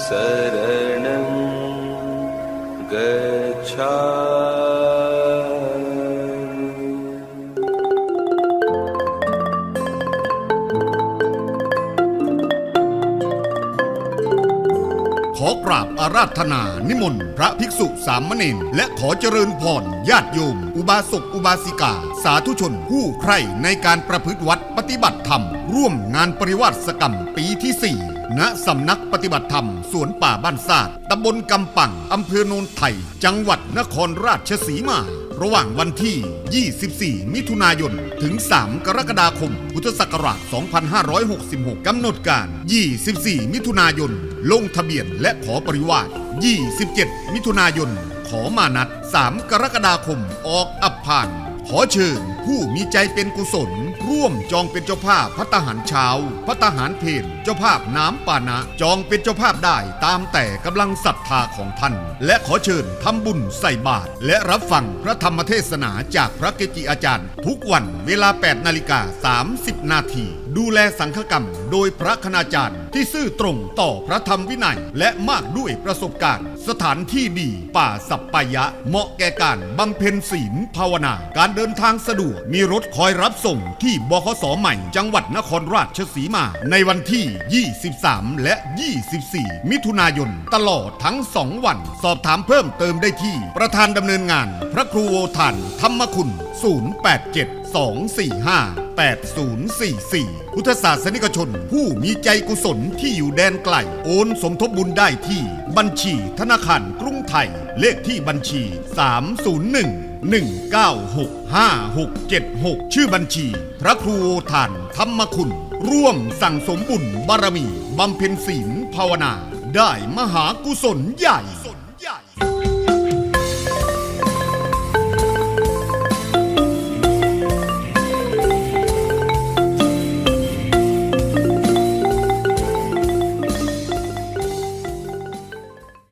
शरणं गच्छ ขอกราบอาราธนา นิมนต์พระภิกษุสามเณรและขอเจริญพรญาติโยม อุบาสกอุบาสิกา สาธุชนผู้ใคร่ในการประพฤติวัดปฏิบัติธรรม ร่วมงานปริวาสกรรมปีที่ 4 ณสำนักปฏิบัติธรรม สวนป่าบ้านซาดตำบลกำปังอำเภอโนนไทย จังหวัดนครราชสีมา ระหว่างวันที่ 24 มิถุนายน ถึง 3 กรกฎาคม พุทธศักราช 2566 กำหนดการ 24 มิถุนายน ลงทะเบียนและขอปริวาส27 มิถุนายน ขอมานัด 3 กรกฎาคม ออกอับผ่าน ขอเชิญผู้มีใจเป็นกุศล ร่วมจองเป็นเจ้าภาพพัตหารเช้าพัตหารเพนเจ้าภาพน้ำปานะ จองเป็นเจ้าภาพได้ตามแต่กำลังศรัทธาของท่าน และขอเชิญทำบุญใส่บาตรและรับฟังพระธรรมเทศนาจากพระเกจิอาจารย์ ทุกวันเวลา 8 นาฬิกา 30 นาที ดูแลสังฆกรรม โดยพระคณาจารย์ ที่ซื่อตรงต่อพระธรรมวินัย และมากด้วยประสบการณ์ สถานที่ดี ป่าสัปปายะ เหมาะแก่การบำเพ็ญศีลภาวนา การเดินทางสะดวกมีรถคอยรับส่งที่บขสใหม่ จังหวัดนครราชสีมา ในวันที่ 23 และ 24 มิถุนายน ตลอดทั้ง2วัน สอบถามเพิ่มเติมได้ที่ ประธานดำเนินงาน พระครูโอทานธรรมคุณ 087 245 8044 พุทธศาสนิกชน ผู้มีใจกุศลที่อยู่แดนไกล โอนสมทบบุญได้ที่บัญชีธนาคารกรุงไทย เลขที่บัญชี 301 1965676 ชื่อบัญชี พระครูโอทานธรรมคุณ ร่วมสั่งสมบุญบารมีบำเพ็ญศีลภาวนา ได้มหากุศลใหญ่